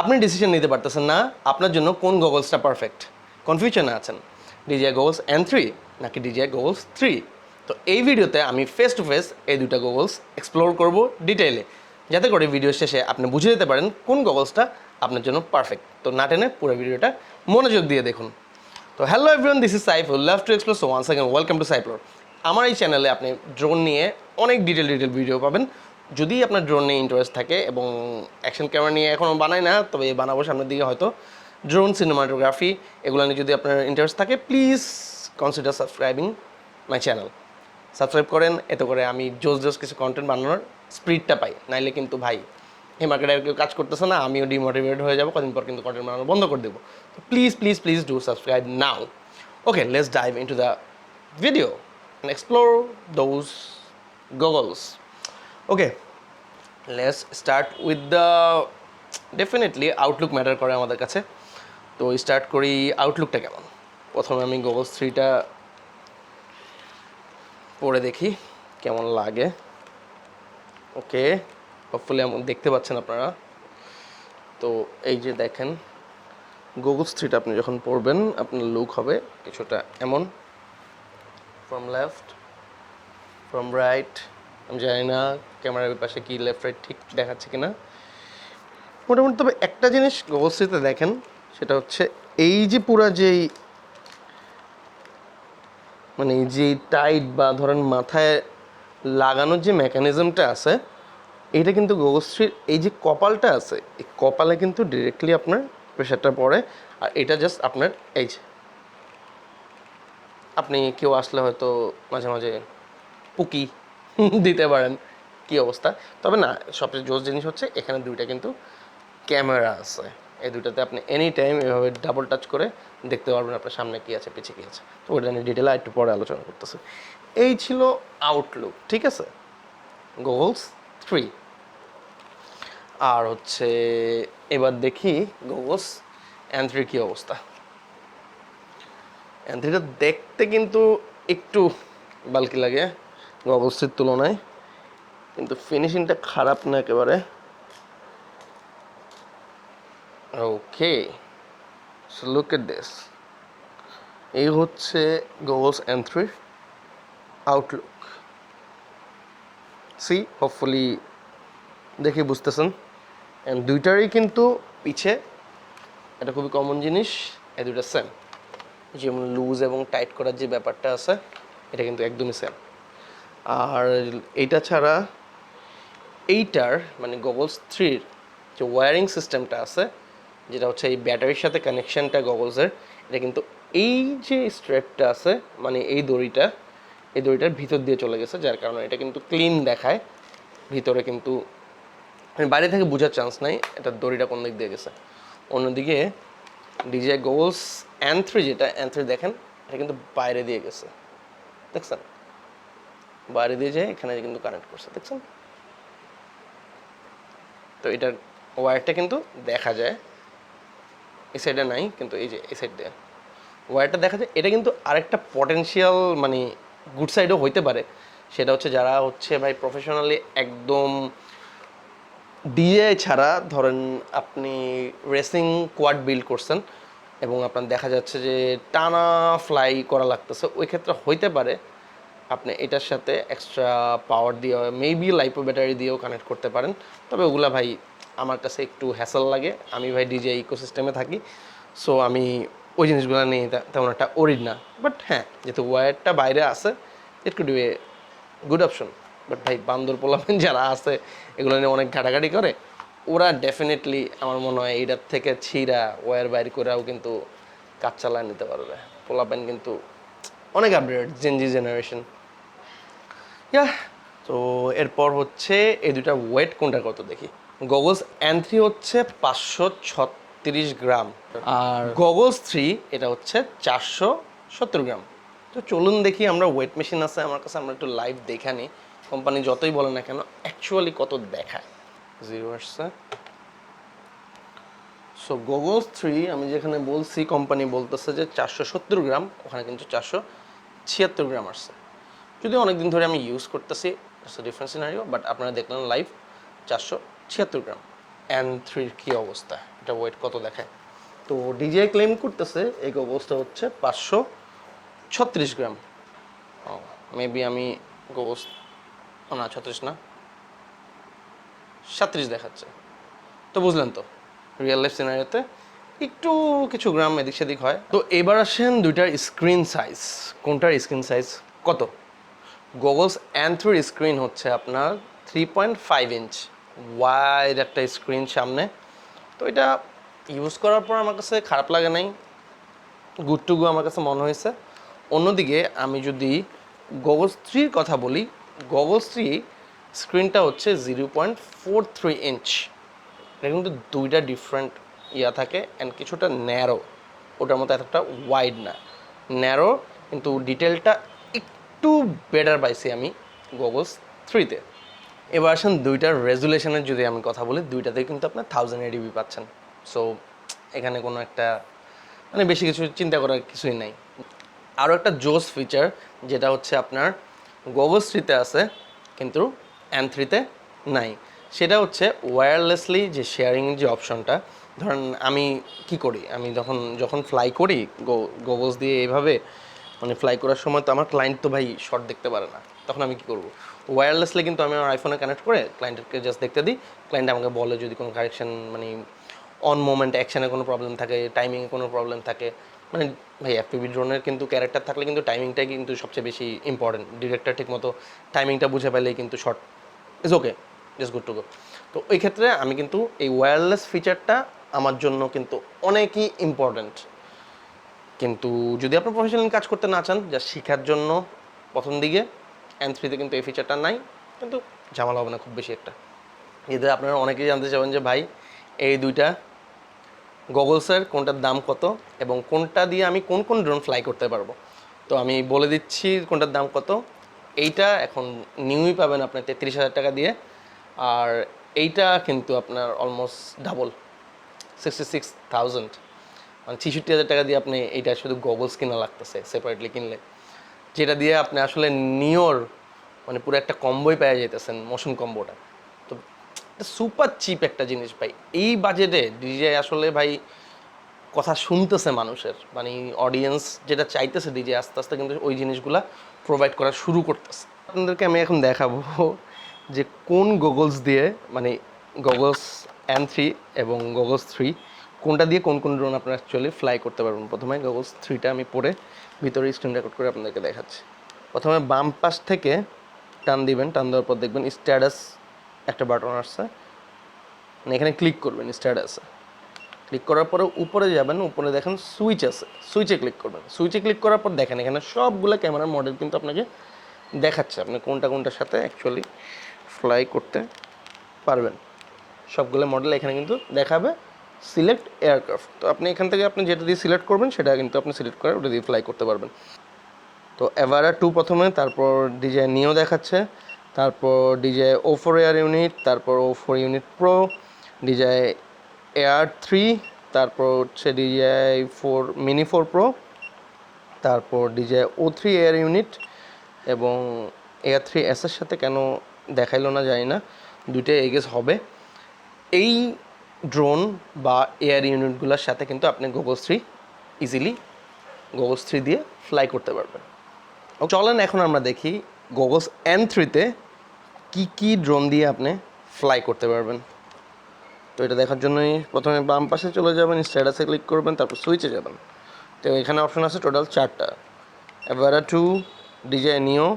আপনি ডিসিশন নিতে পারতেছেন না, আপনার জন্য কোন গগলসটা পারফেক্ট কনফিউশনে আছেন। ডিজিআই গগলস এন থ্রি নাকি ডিজিআই গগলস থ্রি তো এই ভিডিওতে আমি ফেস টু ফেস এই দুটা গগলস এক্সপ্লোর করব ডিটেইলে যাতে করে ভিডিও শেষে আপনি বুঝে যেতে পারেন কোন গগলসটা আপনার জন্য পারফেক্ট তো না টেনে পুরো ভিডিওটা মনোযোগ দিয়ে দেখুন। তো hello everyone this is Saiful love to explore so once again welcome to সাইফ্লোর আমার এই চ্যানেলে আপনি ড্রোন নিয়ে অনেক ডিটেল ডিটেল ভিডিও পাবেন। যদি আপনার ড্রোন নিয়ে ইন্টারেস্ট থাকে এবং অ্যাকশন ক্যামেরা নিয়ে এখনও বানাই না, তবে বানাবো সামনের দিকে হয়তো। ড্রোন সিনেমাটোগ্রাফি এগুলো নিয়ে যদি আপনার ইন্টারেস্ট থাকে please consider subscribing my channel subscribe করেন, এতে করে আমি জোস জোস কিছু কন্টেন্ট বানানোর স্পিডটা পাই। নাইলে কিন্তু ভাই এই আর কেউ কাজ করতেছে না, আমিও ডিমোটিভেট হয়ে যাব, কদিন পর কিন্তু কন্টেন্ট বানানো বন্ধ করে দেবো। তো please please please do subscribe now okay let's dive in to the video and explore those goggles. Okay, let's start with the definitely outlook matter করে আমাদের কাছে। তো স্টার্ট করি আউটলুকটা কেমন? প্রথমে আমি গোগলস থ্রিটা পরে দেখি কেমন লাগে। ওকে হপফুলি হোপফুলি দেখতে পাচ্ছেন আপনারা। তো এই যে দেখেন গোগলস থ্রিটা আপনি যখন পড়বেন আপনার লুক হবে কিছুটা এমন। ফ্রম লেফট ফ্রম রাইট আমি জানি না ক্যামেরার পাশে কি লেফট রাইট ঠিক দেখাচ্ছে কিনা। মোটামুটি তবে একটা জিনিস গগলসিতে দেখেন, সেটা হচ্ছে এই যে পুরা যেই মানে যে টাইট বা ধরেন মাথায় লাগানোর যে মেকানিজমটা আছে, এটা কিন্তু গগলশ্রীর এই যে কপালটা আছে, এই কপালে কিন্তু ডিরেক্টলি আপনার প্রেশারটা পড়ে। আর এটা জাস্ট আপনার এই যে, আপনি কেউ আসলে হয়তো মাঝে মাঝে পুকি দিতে পারেন। কি অবস্থা? তবে না, সবচেয়ে জোস জিনিস হচ্ছে এখানে দুইটা কিন্তু ক্যামেরা আছে। এই দুইটাতে আপনি এনি টাইম এভাবে ডাবল টাচ করে দেখতে পারবেন আপনার সামনে কী আছে পিছিয়ে কী আছে। তো ওটা নিয়ে ডিটেলে একটু পরে আলোচনা করতেছে। এই ছিল আউটলুক ঠিক আছে? গোগলস থ্রি আর হচ্ছে, এবার দেখি গোগলস অ্যান্ড থ্রি কী অবস্থা? অ্যান্থ্রিটা দেখতে কিন্তু একটু বালকি লাগে। গগলসের তুলনায়। কিন্তু ফিনিশিংটা খারাপ না একেবারে। Okay so look at this এই হচ্ছে গগলস অ্যান্থ্রির আউটলুক সি হোপফুলি দেখে বুঝতেছেন। অ্যান্ড দুইটারই কিন্তু পিছে এটা খুবই কমন জিনিস এ দুইটা সেম যেমন লুজ এবং টাইট করার যে ব্যাপারটা আছে, এটা কিন্তু একদমই সেম আর এইটা ছাড়া এইটার মানে গগলস থ্রির যে ওয়্যারিং সিস্টেমটা আছে, যেটা হচ্ছে এই ব্যাটারির সাথে কানেকশানটা গগলসের এটা কিন্তু এই যে স্ট্রেপটা আছে মানে এই দড়িটা, এই দড়িটার ভিতর দিয়ে চলে গেছে, যার কারণে এটা কিন্তু ক্লিন দেখায়। ভিতরে কিন্তু মানে বাইরে থেকে বোঝার চান্স নাই, এটা দড়িটা কোন দিক দিয়ে গেছে। অন্যদিকে ডিজে গোলস অ্যান থ্রি যেটা অ্যান থ্রি দেখেন, এটা কিন্তু বাইরে দিয়ে গেছে। দেখছেন? বাইরে দিয়ে যায়, এখানে কিন্তু কানেক্ট করছে, দেখছেন? তো এটার ওয়্যারটা কিন্তু দেখা যায়। এই সাইডে নাই, কিন্তু এই যে, এই সাইড দিয়ে ওয়্যারটা দেখা যায়, এটা কিন্তু আরেকটা পটেনশিয়াল মানে গুড সাইডও হইতে পারে। সেটা হচ্ছে যারা হচ্ছে ভাই প্রফেশনালি একদম ডিএ ছাড়া ধরেন আপনি রেসিং কোয়াড বিল্ড করছেন এবং আপনার দেখা যাচ্ছে যে টানা ফ্লাই করা লাগতেছে, ওই ক্ষেত্রে হইতে পারে। আপনি এটার সাথে এক্সট্রা পাওয়ার দিয়ে মেবি লাইপো ব্যাটারি দিয়েও কানেক্ট করতে পারেন। তবে ওগুলা ভাই আমার কাছে একটু হ্যাসেল লাগে। আমি ভাই ডিজে ইকোসিস্টেমে থাকি সো আমি ওই জিনিসগুলো নিয়ে তেমন একটা ওরিড না। বাট হ্যাঁ যেহেতু ওয়্যারটা বাইরে আছে it could a good option but ভাই বান্দর পোলাপেন যারা আছে, এগুলো নিয়ে অনেক ঘাটাঘাটি করে, ওরা ডেফিনেটলি আমার মনে হয় এইটার থেকে ছিঁড়া ওয়্যার বাইর করেও কিন্তু কাজ চালায় নিতে পারবে। পোলাপেন কিন্তু অনেক আপডেট জেনজি জেনারেশন ইয়া তো এরপর হচ্ছে এই দুটা ওয়েট কোনটা কত দেখি? গগলস অ্যান থ্রি হচ্ছে পাঁচশো ছত্রিশ গ্রাম। আর গগলস থ্রি এটা হচ্ছে চারশো সত্তর গ্রাম। তো চলুন দেখি আমরা ওয়েট মেশিন আছে আমার কাছে আমরা একটু লাইভ দেখে নিই কোম্পানি যতই বলে না কেন অ্যাকচুয়ালি কত দেখায়। জিরো আসছে। সো গগলস থ্রি আমি যেখানে বলছি কোম্পানি বলতেছে যে চারশো সত্তর গ্রাম ওখানে কিন্তু চারশো ছিয়াত্তর গ্রাম আসছে। যদিও অনেকদিন ধরে আমি ইউজ করতেছি ডিফারেন্ট সিনারিও বাট আপনারা দেখলেন লাইভ চারশো ছিয়াত্তর গ্রাম। অ্যান থ্রির কী অবস্থা? এটা ওয়েট কত দেখায়? তো ডিজিআই ক্লেম করতেছে, এই অবস্থা হচ্ছে পাঁচশো ছত্রিশ গ্রাম। ও মেবি আমি গগলস না, ছত্রিশ না, সাত্রিশ দেখাচ্ছে। তো বুঝলেন তো রিয়েল লাইফ সিনারিওতে একটু কিছু গ্রাম এদিক সেদিক হয়। তো এবার আসেন দুইটার স্ক্রিন সাইজ কোনটার স্ক্রিন সাইজ কত? গোগলস অ্যান্ড থ্রির স্ক্রিন হচ্ছে আপনার three point five inch wide একটা স্ক্রিন সামনে। তো এটা ইউজ করার পর আমার কাছে খারাপ লাগে নাই। গুড টু গো আমার কাছে মনে হয়েছে। অন্যদিকে আমি যদি গগলস থ্রির কথা বলি গগলস থ্রি স্ক্রিনটা হচ্ছে zero point four three inch এটা কিন্তু দুইটা ডিফারেন্ট ইয়া থাকে অ্যান্ড কিছুটা ন্যারো ওটার মতো এতটা ওয়াইড না। ন্যারো কিন্তু ডিটেলটা একটু বেটার পাইছি আমি গগলস থ্রিতে এবার আসেন দুইটার রেজুলেশনের যদি আমি কথা বলি, দুইটাতে কিন্তু আপনার থাউজেন্ড এডিবি পাচ্ছেন। সো এখানে কোনো একটা মানে বেশি কিছু চিন্তা করার কিছুই নাই। আরও একটা জোস ফিচার যেটা হচ্ছে আপনার গোগলস থ্রিতে আছে, কিন্তু অ্যান থ্রিতে নাই। সেটা হচ্ছে ওয়্যারলেসলি যে শেয়ারিং যে অপশনটা ধরেন আমি কি করি? আমি যখন যখন ফ্লাই করি গোগলস দিয়ে এইভাবে মানে ফ্লাই করার সময় তো আমার ক্লায়েন্ট তো ভাই শর্ট দেখতে পারে না। তখন আমি কি করব? ওয়্যারলেসলি কিন্তু আমি আমার আইফোনে কানেক্ট করে ক্লায়েন্টকে জাস্ট দেখতে দিই। ক্লায়েন্ট আমাকে বলে যদি কোনো কারেকশন মানে অন মোমেন্ট অ্যাকশনে কোনো প্রবলেম থাকে টাইমিংয়ে কোনো প্রবলেম থাকে। মানে ভাই এফপিবি ড্রোনের কিন্তু ক্যারেক্টার থাকলে কিন্তু টাইমিংটাই কিন্তু সবচেয়ে বেশি ইম্পর্টেন্ট ডিরেক্টর ঠিক মতো টাইমিংটা বুঝে পেলেই কিন্তু short is okay just good to go তো ওই ক্ষেত্রে আমি কিন্তু এই ওয়্যারলেস ফিচারটা আমার জন্য কিন্তু অনেকই ইম্পর্ট্যান্ট কিন্তু যদি আপনি প্রফেশনাল কাজ করতে না চান যা শেখার জন্য প্রথম দিকে অ্যান থ্রিতে কিন্তু এই ফিচারটা নাই, কিন্তু ঝামেলা হবে না, খুব বেশি একটা। এদের আপনারা অনেকেই জানতে চাবেন যে, ভাই, এই দুইটা গগলসের কোনটার দাম কত এবং কোনটা দিয়ে আমি কোন কোন ড্রোন ফ্লাই করতে পারব? তো আমি বলে দিচ্ছি কোনটার দাম কত। এইটা এখন নিউই পাবেন আপনার তেত্রিশ হাজার টাকা দিয়ে, আর এইটা কিন্তু আপনার almost double sixty six thousand মানে ছেষট্টি হাজার টাকা দিয়ে আপনি এইটা শুধু গগলস কিনা লাগতেছে সেপারেটলি কিনলে। যেটা দিয়ে আপনি আসলে নিওর মানে পুরো একটা কম্বোই পেয়ে যেতেছেন মোশন কম্বোটা তো সুপার চিপ একটা জিনিস ভাই। এই বাজেটে ডিজে আসলে ভাই কথা শুনতেছে মানুষের। মানে অডিয়েন্স যেটা চাইতেছে ডিজে আস্তে আস্তে কিন্তু ওই জিনিসগুলা প্রোভাইড করা শুরু করতেছে। আপনাদেরকে আমি এখন দেখাবো যে কোন গগলস দিয়ে মানে গগলস এন থ্রি এবং গগলস থ্রি কোনটা দিয়ে কোন কোন ড্রোন আপনারা অ্যাকচুয়ালি ফ্লাই করতে পারবেন? প্রথমে গগলস থ্রিটা আমি পরে ভিতরে স্ক্রিন রেকর্ড করে আপনাদেরকে দেখাচ্ছি। প্রথমে বাম পাশ থেকে টান দিবেন, টান দেওয়ার পর দেখবেন স্ট্যাটাস একটা বাটন আসছে। মানে এখানে ক্লিক করবেন স্ট্যাটাসে ক্লিক করার পরে উপরে যাবেন, উপরে দেখেন সুইচ আছে। সুইচে ক্লিক করবেন। সুইচে ক্লিক করার পর দেখেন, এখানে সবগুলো ক্যামেরার মডেল কিন্তু আপনাকে দেখাচ্ছে। আপনি কোনটা কোনটার সাথে অ্যাকচুয়ালি ফ্লাই করতে পারবেন। সবগুলো মডেল এখানে কিন্তু দেখাবে। সিলেক্ট এয়ারক্রাফট তো আপনি এখান থেকে আপনি যেটা দিয়ে সিলেক্ট করবেন, সেটা কিন্তু আপনি সিলেক্ট করে ওটা দিয়ে ফ্লাই করতে পারবেন। তো এভারা টু প্রথমে, তারপর ডিজে নিও দেখাচ্ছে, তারপর DJI O four air unit তারপর O four unit pro DJI air three তারপর হচ্ছে DJI four mini four pro তারপর DJI O three air unit এবং এয়ার থ্রি এসের সাথে কেন দেখাইলো না, জানি না। দুইটাই এগেস হবে। এই ড্রোন বা এয়ার ইউনিটগুলোর সাথে কিন্তু আপনি goggles three easily goggles three দিয়ে ফ্লাই করতে পারবেন। চলেন এখন আমরা দেখি গোগলস এন থ্রিতে কী কী ড্রোন দিয়ে আপনি ফ্লাই করতে পারবেন। তো এটা দেখার জন্যই প্রথমে বাম পাশে চলে যাবেন স্ট্যাটাসে ক্লিক করবেন, তারপর সুইচে যাবেন। তো এখানে অপশন আছে টোটাল চারটা। Avata two DJI Neo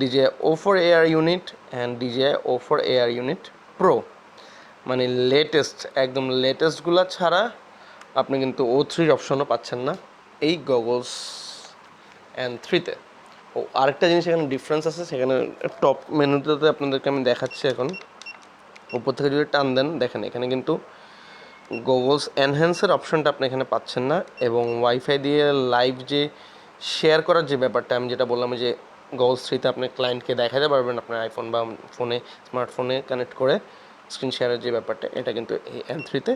DJI O four air unit and DJI O four air unit pro মানে লেটেস্ট একদম লেটেস্টগুলো ছাড়া আপনি কিন্তু ও থ্রির অপশনও পাচ্ছেন না। এই গগলস অ্যান্ড থ্রিতে ও, আরেকটা জিনিস এখানে ডিফারেন্স আছে, সেখানে টপ মেনুটাতে আপনাদেরকে আমি দেখাচ্ছি এখন। উপর থেকে যদি টান দেন, দেখেন এখানে কিন্তু গুগলস এনহ্যান্সের অপশনটা আপনি এখানে পাচ্ছেন না এবং ওয়াইফাই দিয়ে লাইভ যে শেয়ার করার যে ব্যাপারটা, আমি যেটা বললাম যে গুগলস থ্রিতে আপনি ক্লায়েন্টকে দেখাতে পারবেন আপনার আইফোন বা ফোনে স্মার্টফোনে কানেক্ট করে। স্ক্রিন শেয়ারের যে ব্যাপারটা, এটা কিন্তু এই এন থ্রিতে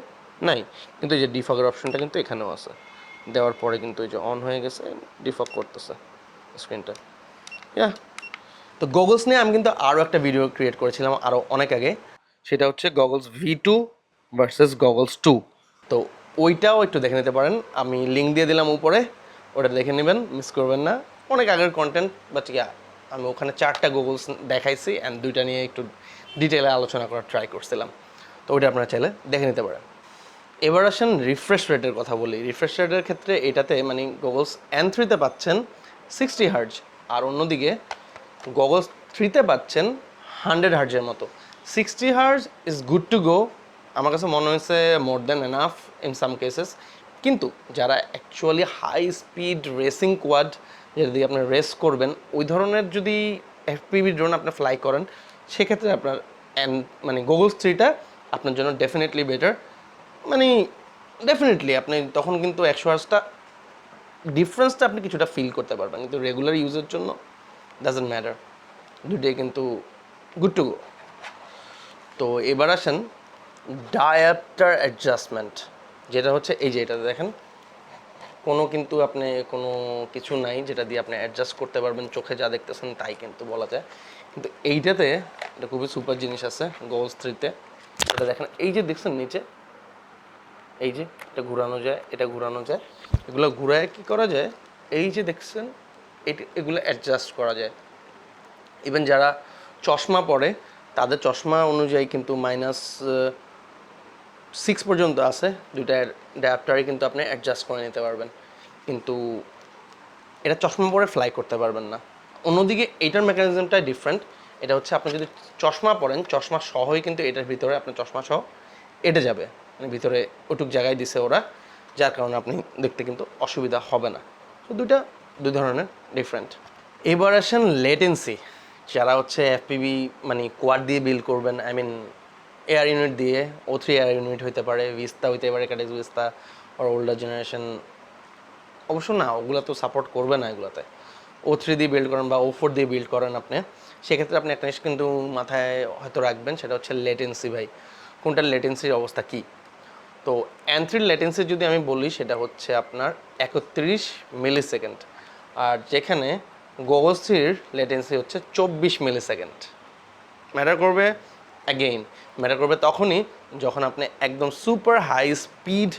নাই। কিন্তু এই যে ডিফগের অপশনটা কিন্তু এখানেও আছে। দেওয়ার পরে কিন্তু এই যে অন হয়ে গেছে ডিফগ করতেছে স্ক্রিনটা ইয়া তো গগলস নিয়ে আমি কিন্তু আরও একটা ভিডিও ক্রিয়েট করেছিলাম আরও অনেক আগে। সেটা হচ্ছে goggles V two versus goggles two তো ওইটাও একটু দেখে নিতে পারেন। আমি লিঙ্ক দিয়ে দিলাম উপরে, ওটা দেখে নেবেন মিস করবেন না। অনেক আগের কন্টেন্ট বাট ইয়া আমি ওখানে চারটা গুগলস দেখাইছি অ্যান্ড দুইটা নিয়ে একটু ডিটেলে আলোচনা করার ট্রাই করছিলাম। তো ওইটা আপনারা চাইলে দেখে নিতে পারেন। এবার আসেন রিফ্রেশ রেটের কথা বলি। রিফ্রেশ রেটের ক্ষেত্রে এটাতে মানে গগলস এন থ্রিতে পাচ্ছেন সিক্সটি হার্জ আর অন্যদিকে গগলস থ্রিতে পাচ্ছেন হান্ড্রেড হার্জের মতো। Sixty hertz is good to go আমার কাছে মনে হয়েছে more than enough in some cases কিন্তু যারা actually high speed racing quad যেটা দিয়ে আপনার রেস করবেন, ওই ধরনের যদি এফপিভি ড্রোন আপনি ফ্লাই করেন সেক্ষেত্রে আপনার মানে গুগল থ্রিটা আপনার জন্য ডেফিনেটলি বেটার মানে ডেফিনেটলি আপনি তখন কিন্তু একশো আর্সটা ডিফারেন্সটা আপনি কিছুটা ফিল করতে পারবেন। কিন্তু রেগুলার ইউজের জন্য ডাজেন্ট ম্যাটার দুটোই কিন্তু গুড টু গো তো এবার আসেন ডায়াপ্টার অ্যাডজাস্টমেন্ট যেটা হচ্ছে এই যে এটা দেখেন, কোনো কিন্তু আপনি কোনো কিছু নাই যেটা দিয়ে আপনি অ্যাডজাস্ট করতে পারবেন, চোখে যা দেখতেছেন তাই কিন্তু বলা যায়। কিন্তু এইটাতে এটা খুবই সুপার জিনিস আছে গোলস থ্রিতে এটা দেখেন, এই যে দেখছেন নিচে, এই যে এটা ঘোরানো যায়, এটা ঘোরানো যায়। এগুলো ঘুরায় কি করা যায়? এই যে দেখছেন, এটি, এগুলো অ্যাডজাস্ট করা যায়। ইভেন যারা চশমা পরে, তাদের চশমা অনুযায়ী কিন্তু মাইনাস সিক্স পর্যন্ত আছে। দুইটা ড্যাপটারে কিন্তু আপনি অ্যাডজাস্ট করে নিতে পারবেন। কিন্তু এটা চশমা পরে ফ্লাই করতে পারবেন না। অন্যদিকে, এইটার মেকানিজমটা ডিফারেন্ট এটা হচ্ছে আপনি যদি চশমা পরেন, চশমা সহই কিন্তু এটার ভিতরে আপনার চশমা সহ এটে যাবে। মানে ভিতরে ওটুক জায়গায় দিছে ওরা, যার কারণে আপনি দেখতে কিন্তু অসুবিধা হবে না। তো দুইটা, দুই ধরনের ডিফারেন্ট এবার আসেন লেটেন্সি যারা হচ্ছে এফপিবি মানে কোয়ার দিয়ে বিল করবেন আই মিন এয়ার ইউনিট দিয়ে ও থ্রি এয়ার ইউনিট হইতে পারে ভিস্তা হইতে পারে ক্যাটেক্স ভিস্তা আর ওল্ডার জেনারেশন অবশ্য না, ওগুলো তো সাপোর্ট করবে না এগুলোতে। ও থ্রি দিয়ে বিল্ড করেন বা ও ফোর দিয়ে বিল্ড করেন আপনি। সেক্ষেত্রে আপনি একটা জিনিস কিন্তু মাথায় হয়তো রাখবেন, সেটা হচ্ছে লেটেন্সি ভাই। কোনটার লেটেন্সির অবস্থা কী? তো অ্যান্থ্রির লেটেন্সি যদি আমি বলি, সেটা হচ্ছে আপনার একত্রিশ মিলি সেকেন্ড আর যেখানে গোগলস থ্রির লেটেন্সি হচ্ছে চব্বিশ মিলি সেকেন্ড ম্যাটার করবে অ্যাগেইন ম্যাটার করবে তখনই যখন আপনি একদম super high speed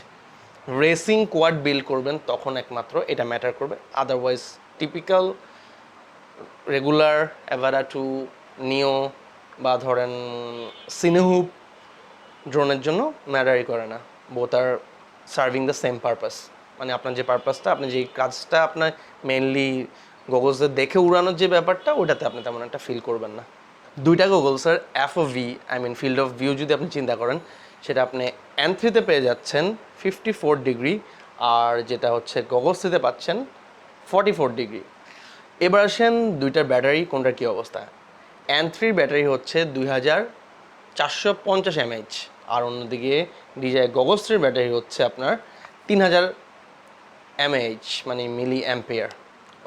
racing quad build করবেন, তখন একমাত্র এটা ম্যাটার করবে। Otherwise typical regular Avata two Neo বা ধরেন সিনেহুপ ড্রোনের জন্য ম্যাটারই করে না। Both are serving the same purpose মানে আপনার যে পারপাসটা আপনি যে কাজটা আপনার মেনলি গোগলসে দেখে উড়ানোর যে ব্যাপারটা ওটাতে আপনি তেমন একটা ফিল করবেন না। দুইটা গোগলসের F O V I mean field of view যদি আপনি চিন্তা করেন, সেটা আপনি এন থ্রিতে পেয়ে যাচ্ছেন ফিফটি ফোর ডিগ্রি আর যেটা হচ্ছে গগলস থ্রিতে পাচ্ছেন ফর্টি ফোর ডিগ্রি এবার আসেন দুইটার ব্যাটারি, কোনটার কী অবস্থা? এন থ্রির ব্যাটারি হচ্ছে দুই হাজার চারশো পঞ্চাশ এমএইচ আর অন্যদিকে ডিজাই গগলসের ব্যাটারি হচ্ছে আপনার তিন হাজার এমএইচ মানে milliampere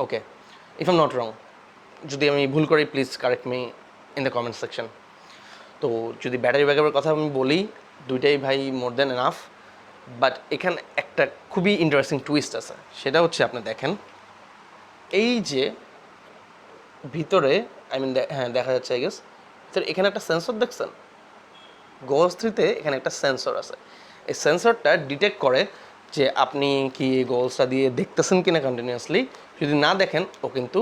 okay if I'm not wrong যদি আমি ভুল করি please correct me in the comment section তো যদি ব্যাটারি ব্যাকআপের কথা আমি বলি, দুইটাই ভাই মোর দ্যান এনাফ বাট এখানে একটা খুবই ইন্টারেস্টিং টুইস্ট আছে। সেটা হচ্ছে আপনি দেখেন, এই যে ভিতরে আই মিন হ্যাঁ দেখা যাচ্ছে আই গেস স্যার, এখানে একটা সেন্সর দেখছেন? গোগলস থ্রিতে এখানে একটা সেন্সর আছে। এই সেন্সরটা ডিটেক্ট করে যে আপনি কি গোগলসটা দিয়ে দেখতেছেন কিনা কন্টিনিউয়াসলি যদি না দেখেন, ও কিন্তু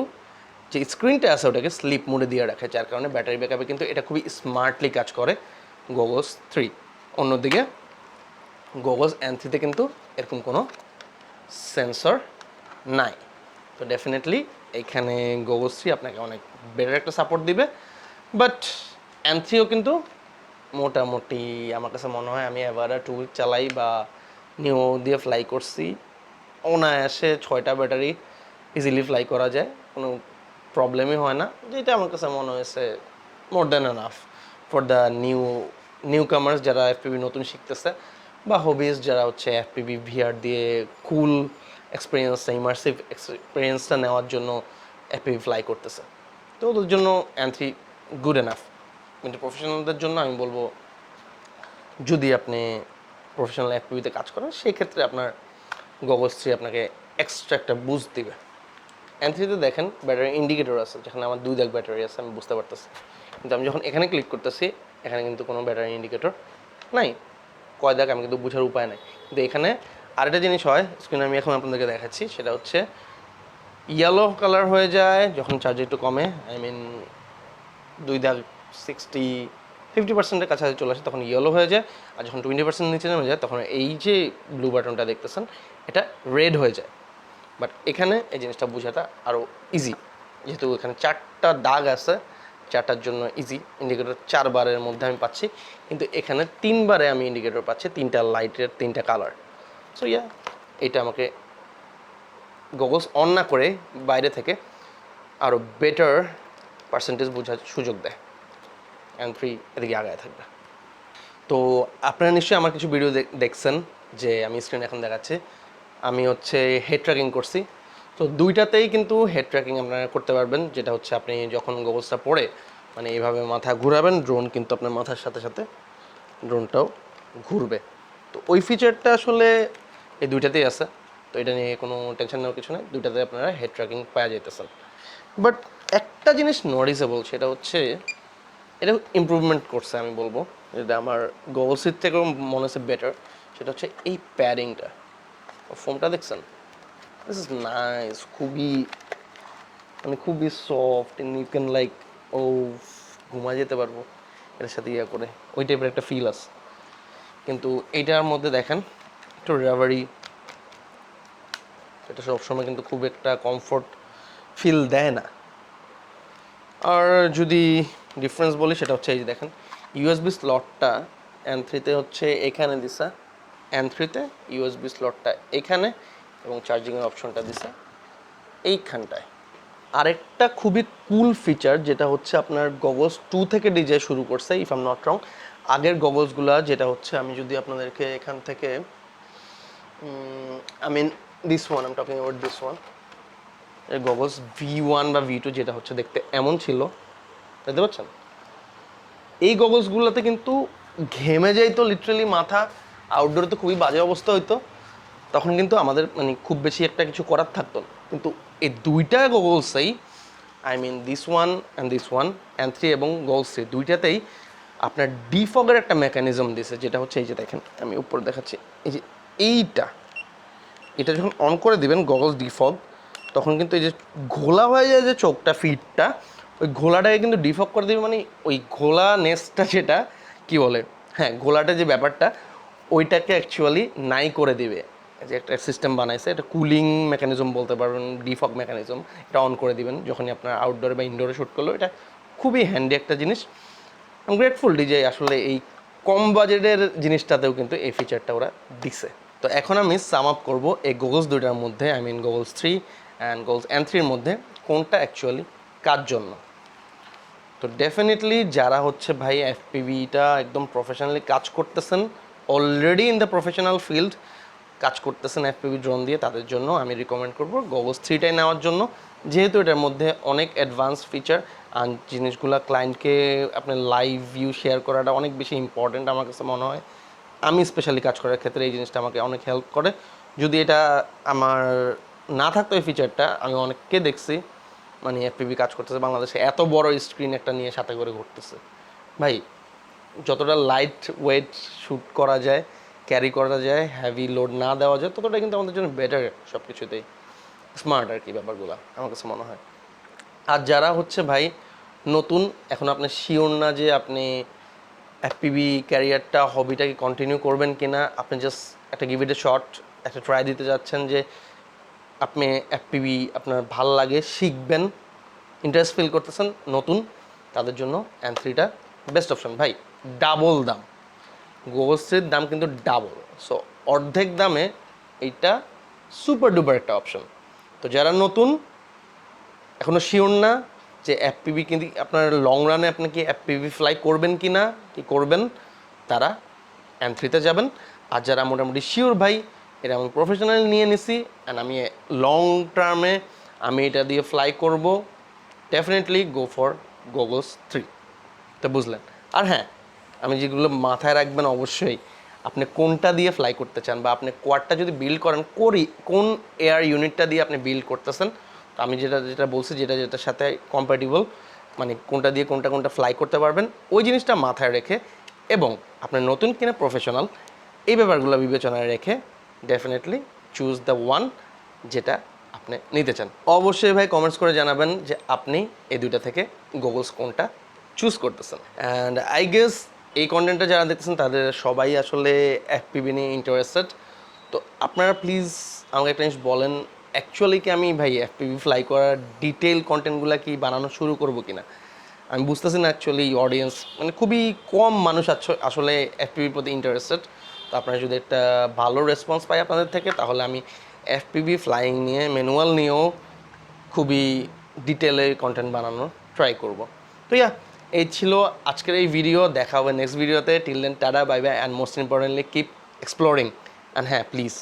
যে স্ক্রিনটা আছে, ওটাকে স্লিপ মোডে দিয়ে রাখে, যার কারণে ব্যাটারি ব্যাকআপে কিন্তু এটা খুবই স্মার্টলি কাজ করে গোগলস থ্রি অন্যদিকে গোগলস অ্যান থ্রিতে কিন্তু এরকম কোনো সেন্সর নাই। তো ডেফিনেটলি এখানে থ্রি আপনাকে অনেক বেটার একটা সাপোর্ট দিবে। বাট অ্যান্থিও কিন্তু মোটামুটি আমার কাছে মনে হয় আমি এবার টু চালাই বা নিউ দিয়ে ফ্লাই করছি। অনায়াসে ছয়টা ব্যাটারি ইজিলি ফ্লাই করা যায়, কোনো প্রবলেমই হয় না। যেটা আমার কাছে মনে হয়েছে more than enough for the new new comers যারা এফপিবি নতুন শিখতেছে বা হবিস যারা হচ্ছে এফপিবি ভিআর দিয়ে কুল এক্সপিরিয়েন্স ইমার্সিভ এক্সপিরিয়েন্সটা নেওয়ার জন্য এফপিবি ফ্লাই করতেছে। তো ওদের জন্য অ্যান্থি গুড এনাফ কিন্তু প্রফেশনালদের জন্য আমি বলব, যদি আপনি প্রফেশনাল অ্যাক্টিভিতে কাজ করেন, সেই ক্ষেত্রে আপনার গগলসটি আপনাকে এক্সট্রা একটা বুস্ট দিবে। অ্যান্থ্রিতে দেখেন ব্যাটারি ইন্ডিকেটর আছে, যেখানে আমার দুই দাগ ব্যাটারি আছে, আমি বুঝতে পারতেছি। কিন্তু আমি যখন এখানে ক্লিক করতেছি, এখানে কিন্তু কোনো ব্যাটারি ইন্ডিকেটর নাই। কয় দাগ, আমি কিন্তু বোঝার উপায় নাই। কিন্তু এখানে আরেকটা জিনিস হয় স্ক্রিনে আমি এখন আপনাদেরকে দেখাচ্ছি, সেটা হচ্ছে ইয়েলো কালার হয়ে যায়, যখন চার্জ একটু কমে আই মিন দুই দাগ সিক্সটি ফিফটি পার্সেন্টের কাছাকাছি চলে আসে, তখন ইয়েলো হয়ে যায়, আর যখন টোয়েন্টি পার্সেন্ট নিচে নেমে যায়, তখন এই যে ব্লু বাটনটা দেখতেছেন, এটা রেড হয়ে যায়। বাট এখানে এই জিনিসটা বোঝাটা আরও ইজি যেহেতু এখানে চারটা দাগ আছে, চারটার জন্য ইজি ইন্ডিকেটর চারবারের মধ্যে আমি পাচ্ছি, কিন্তু এখানে তিনবারে আমি ইন্ডিকেটর পাচ্ছি, তিনটা লাইটের তিনটা কালার সো ইয়া এটা আমাকে গগলস অন না করে বাইরে থেকে আরও বেটার পার্সেন্টেজ বোঝার সুযোগ দেয় অ্যান্ড ফ্রি এদিকে আগায় থাকবে। তো আপনারা নিশ্চয়ই আমার কিছু ভিডিও দেখছেন যে আমি স্ক্রিনে এখন দেখাচ্ছি। আমি হচ্ছে হেড ট্র্যাকিং করছি। তো দুইটাতেই কিন্তু হেড ট্র্যাকিং আপনারা করতে পারবেন, যেটা হচ্ছে আপনি যখন গগলসটা পড়ে মানে এইভাবে মাথা ঘুরাবেন ড্রোন কিন্তু আপনার মাথার সাথে সাথে ড্রোনটাও ঘুরবে। তো ওই ফিচারটা আসলে এই দুইটাতেই আছে। তো এটা নিয়ে কোনো টেনশন নেওয়ার কিছু নেই। দুইটাতে আপনারা হেড ট্র্যাকিং পাওয়া যাইতেছেন বাট একটা জিনিস নটিসেবল সেটা হচ্ছে এটা ইমপ্রুভমেন্ট করছে, আমি বলব। যেটা আমার গোগলসির থেকেও মনে হচ্ছে বেটার সেটা হচ্ছে এই প্যাডিংটা ফোমটা দেখছেন? দিস ইজ নাইস খুবই মানে খুবই সফট ইউ ক্যান লাইক ও ঘুমা যেতে পারব। এটার সাথে ইয়া করে। ওই টাইপের একটা ফিল আছে। কিন্তু এইটার মধ্যে দেখেন একটু রাবারি এটা সবসময় কিন্তু খুব একটা কমফোর্ট ফিল দেয় না। আর যদি ডিফারেন্স বলি, সেটা হচ্ছে এই যে দেখেন ইউএসবি স্লটটা এন থ্রিতে হচ্ছে এখানে দিসা এন থ্রিতে ইউএসবি স্লটটা এখানে এবং চার্জিংয়ের অপশনটা দিসা এইখানটায়। আরেকটা খুবই কুল ফিচার যেটা হচ্ছে আপনার গগলস টু থেকে ডিজে শুরু করছে ইফ আম নট রং আগের গগলসগুলা যেটা হচ্ছে আমি যদি আপনাদেরকে এখান থেকে I mean this one am talking about this ওয়ানের গগলস ভি ওয়ান বা ভি টু যেটা হচ্ছে, দেখতে এমন ছিল। দেখতে পাচ্ছেন? এই গগলসগুলোতে কিন্তু ঘেমে যাইতো লিটারালি মাথা। আউটডোরে তো খুবই বাজে অবস্থা হইতো। তখন কিন্তু আমাদের মানে খুব বেশি একটা কিছু করার থাকতো না। কিন্তু এই দুইটা গগলসেই I mean this one and this one and three এবং গগলস থ্রি দুইটাতেই আপনার ডিফগের একটা মেকানিজম দিছে, যেটা হচ্ছে এই যে দেখেন, আমি উপরে দেখাচ্ছি। এই যে এইটা, এটা যখন অন করে দিবেন গগলস ডিফগ তখন কিন্তু এই যে ঘোলা হয়ে যায় যে চোখটা ফিটটা ওই ঘোলাটাকে কিন্তু ডিফগ করে দিবে মানে ওই ঘোলা নেসটা যেটা, কি বলে? হ্যাঁ ঘোলাটা যে ব্যাপারটা, ওইটাকে অ্যাকচুয়ালি নাই করে দিবে। যে একটা সিস্টেম বানাইছে, এটা কুলিং মেকানিজম বলতে পারবেন ডিফগ মেকানিজম এটা অন করে দিবেন, যখনই আপনার আউটডোরে বা ইনডোরে শ্যুট করল, এটা খুবই হ্যান্ডি একটা জিনিস। আমি গ্রেটফুল যে আসলে এই কম বাজেটের জিনিসটাতেও কিন্তু এই ফিচারটা ওরা দিছে। তো এখন আমি সাম আপ করব এই গোগলস দুইটার মধ্যে I mean goggles three and goggles N থ্রির মধ্যে কোনটা অ্যাকচুয়ালি কার জন্য? তো ডেফিনেটলি যারা হচ্ছে ভাই এফপিভিটা একদম প্রফেশনালি কাজ করতেছেন already in the professional field কাজ করতেছেন এফপিভি ড্রোন দিয়ে, তাদের জন্য আমি রিকমেন্ড করব গোগলস থ্রিটাই নেওয়ার জন্য। যেহেতু এটার মধ্যে অনেক অ্যাডভান্স ফিচার আর জিনিসগুলো ক্লায়েন্টকে আপনার লাইভ ভিউ শেয়ার করাটা অনেক বেশি ইম্পর্ট্যান্ট আমার কাছে মনে হয়। আমি স্পেশালি কাজ করার ক্ষেত্রে এই জিনিসটা আমাকে অনেক হেল্প করে। যদি এটা আমার না থাকতো এই ফিচারটা আমি অনেককে দেখছি মানে এফপিবি কাজ করতেছে বাংলাদেশে, এত বড় স্ক্রিন একটা নিয়ে সাথে করে ঘুরতেছে। ভাই, যতটা লাইট ওয়েট শ্যুট করা যায় ক্যারি করা যায় হ্যাভি লোড না দেওয়া যায়, ততটা কিন্তু আমাদের জন্য বেটার সব কিছুতেই স্মার্ট আর কি ব্যাপারগুলো, আমার কাছে মনে হয়। আর যারা হচ্ছে ভাই নতুন, এখন আপনি শিওর না যে আপনি এফপিবি ক্যারিয়ারটা হবিটাকে কন্টিনিউ করবেন কিনা? আপনি জাস্ট একটা গিভ ইট এ শর্ট একটা ট্রাই দিতে যাচ্ছেন যে আপনি এফপিবি আপনার ভালো লাগে, শিখবেন ইন্টারেস্ট ফিল করতেছেন, নতুন, তাদের জন্য অ্যান থ্রিটা বেস্ট অপশন ভাই ডাবল দাম। গোগলসের দাম কিন্তু ডাবল সো অর্ধেক দামে এইটা সুপার ডুপার একটা অপশন তো যারা নতুন এখনও শিওর না যে এফপিবি কিন্তু আপনার লং রানে আপনি কি এফপিবি ফ্লাই করবেন কি না, কি করবেন, তারা এন থ্রিতে যাবেন। আর যারা মোটামুটি শিওর ভাই এটা আমি প্রফেশনাল নিয়ে নিছি অ্যান্ড আমি লং টার্মে আমি এটা দিয়ে ফ্লাই করব। Definitely go for goggles three তো বুঝলেন? আর হ্যাঁ আমি যেগুলো মাথায় রাখবেন অবশ্যই, আপনি কোনটা দিয়ে ফ্লাই করতে চান বা আপনি কোয়ারটা যদি বিল্ড করেন, করি, কোন এয়ার ইউনিটটা দিয়ে আপনি বিল্ড করতেছেন আমি যেটা যেটা বলছি যেটা, যেটার সাথে কম্প্যাটিবল মানে কোনটা দিয়ে কোনটা কোনটা ফ্লাই করতে পারবেন, ওই জিনিসটা মাথায় রেখে এবং আপনার নতুন কিনা প্রফেশনাল এই ব্যাপারগুলো বিবেচনায় রেখে ডেফিনেটলি চুজ দ্য ওয়ান যেটা আপনি নিতে চান। অবশ্যই ভাই কমেন্টস করে জানাবেন যে আপনি এই দুইটা থেকে গুগলস কোনটা চুজ করতেছেন। অ্যান্ড আই গেস এই কন্টেন্টটা যারা দেখতেছেন, তাদের সবাই আসলে এফপিবি নিয়ে ইন্টারেস্টেড তো আপনারা প্লিজ আমাকে একটা জিনিস বলেন অ্যাকচুয়ালি কি আমি ভাই এফপিবি ফ্লাই করার ডিটেল কন্টেন্টগুলো কি বানানো শুরু করব কিনা? আমি বুঝতেছি না অ্যাকচুয়ালি অডিয়েন্স মানে খুবই কম মানুষ আসলে এফপিবির প্রতি ইন্টারেস্টেড তো আপনারা যদি একটা ভালো রেসপন্স পাই আপনাদের থেকে, তাহলে আমি এফপিবি ফ্লাইং নিয়ে ম্যানুয়াল নিয়েও খুবই ডিটেলে কন্টেন্ট বানানো ট্রাই করব। তো ইয়া এই ছিল আজকের এই ভিডিও দেখা হবে নেক্সট ভিডিওতে till then tata bye bye and most importantly keep exploring and হ্যাঁ please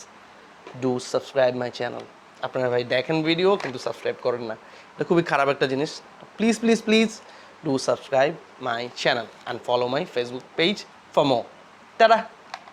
do subscribe my channel আপনারা ভাই দেখেন ভিডিও কিন্তু সাবস্ক্রাইব করেন না। এটা খুবই খারাপ একটা জিনিস। Please please please do subscribe my channel and follow my Facebook page for more tata